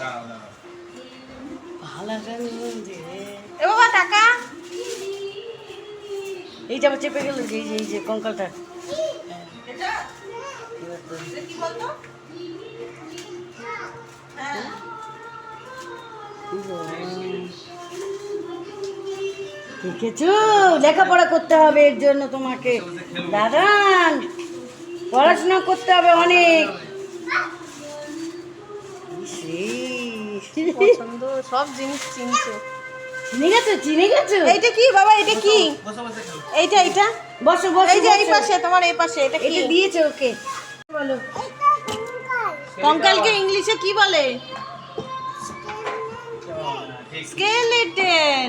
দাঁড়াও এ বাবা টাকা। এইটা আবার চেপে গেল এই যে এই যে কঙ্কালটা। হ্যাঁ। দেখেছ? লেখাপড়া করতে হবে এর জন্য তোমাকে। দাদান পড়াশোনা করতে হবে অনেক। পছন্দ? সব জিনিস চিনছে। চিনে গেছো চিনে গেছো। এইটা কি বাবা? এটা কি? বসে বসে খেলো এইটা এইটা? বসো বসো এই যে এই পাশে তোমার এই পাশে এটা কি? এটা দিয়েছে ওকে। বলো। কঙ্কালকে ইংলিশে কি বলে? স্কেলেটন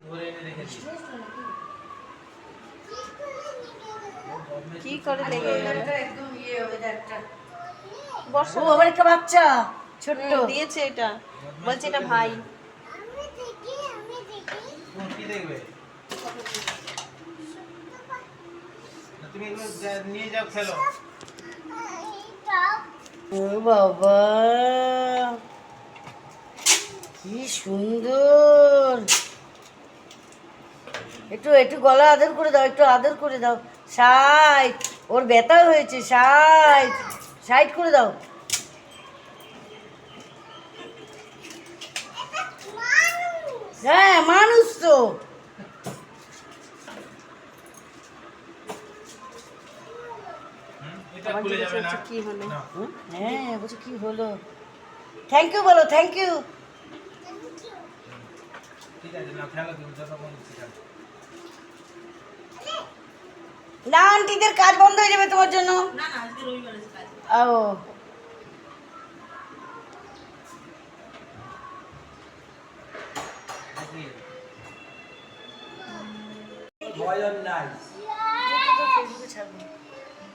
ধরে এনে রেখেছি কি করে লেগে গেল? একদম ইয়ে ওয়েদারটা বর্ষা ও আবার একটা বাচ্চা! ছোট্ট। দিয়েছে এটা। বলছে এটা ভাই। কি দেখবে? তুমি নিয়ে যাও খেলো। ও বাবা! কি সুন্দর! একটু একটু গলা আদর করে দাও একটু আদর করে দাও। সাইড ওর ব্যথা হয়েছে সাইড সাইড করে দাও। হ্যাঁ মানুষ তো। কি হলো? হ্যাঁ বলছি কি হলো? থ্যাংক ইউ বলো থ্যাংক ইউ ঠিক আছে না খেলো তুমি যতক্ষণ ইচ্ছে খেলো। না আন্টিদের কাজ বন্ধ হয়ে যাবে তোমার জন্য। ও দেখি।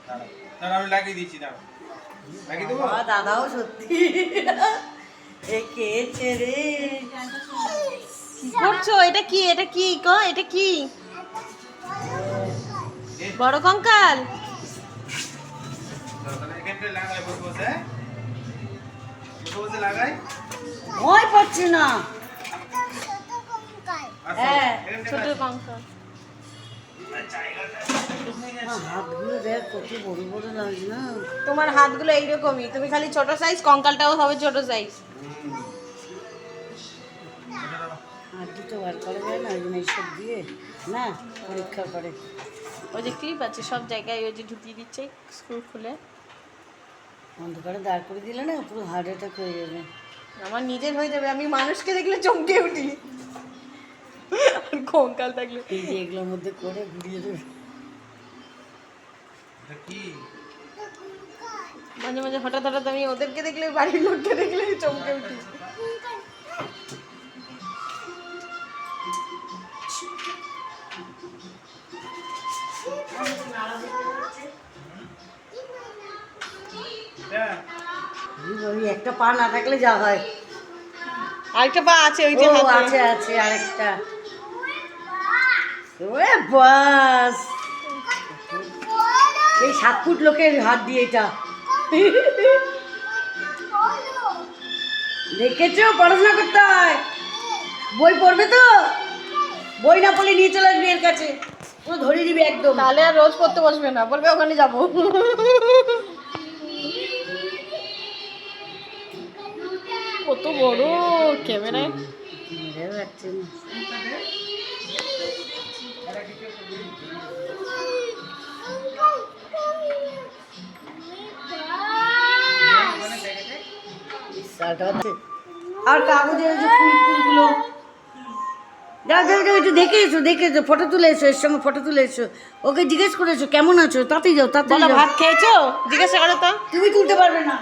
দাঁড়াও। দাঁড়াও, আমি লাগিয়ে দিচ্ছি দাঁড়াও। লাগিয়ে দেবো? দাদাও সত্যি। এ কেছে রে কি করছ? এটা কি? এটা কি গো এটা কি? বড় কঙ্কাল। ভয় পাচ্ছি না। হ্যাঁ, ছোট কঙ্কাল। হাতগুলো দেখ কত বড় বড় লাগছে না। তোমার হাতগুলো এইরকমই। তুমি খালি ছোট সাইজ কঙ্কালটাও হবে ছোট সাইজ। হাত দুটো বার করা যায় না ওই জন্য এইসব দিয়ে না পরীক্ষা করে। ওই যে ক্লিপ আছে সব জায়গায় ওই যে ঢুকিয়ে দিচ্ছে স্কুল খুলে। অন্ধকারে দাঁড় করে দিলে না পুরো হার্ট অ্যাটাক হয়ে যাবে। আমার নিজের হয়ে যাবে আমি মানুষকে দেখলে চমকে উঠি। কঙ্কাল থাকলে। এই যে এগুলোর মধ্যে করে ঘুরিয়ে দেবে। মাঝে মাঝে হঠাৎ হঠাৎ আমি ওদেরকে দেখলে বাড়ির লোককে দেখলে চমকে উঠি। ওই- একটা পা না থাকলে যা হয়। আরেকটা পা আছে ওই যে আছে আছে আরেকটা। ওরে বাস। এই সাত ফুট লোকের হাত দিয়ে এটা। দেখেছ? পড়াশোনা করতে হয়। বই পড়বে তো? বই না পড়লে নিয়ে চলে আসবি এর কাছে। পুরো ধরিয়ে দিবি একদম। তাহলে আর রোজ পড়তে বসবে না। বলবে ওখানে যাব। কত বড় ক্যামেরায়? আর কাগজের যে ফুল ফুলগুলো। দাঁড়া দাঁড়া দাঁড়া, একটু দেখে এসো দেখে এসো ফটো তুলে এসো এর সঙ্গে ফটো তুলে এসো। ওকে জিজ্ঞেস করে এসো কেমন আছো? তাতেই যাও তাতেই যাও। ভাত খেয়েছো? জিজ্ঞাসা করো তো। তুমি তুলতে পারবে না।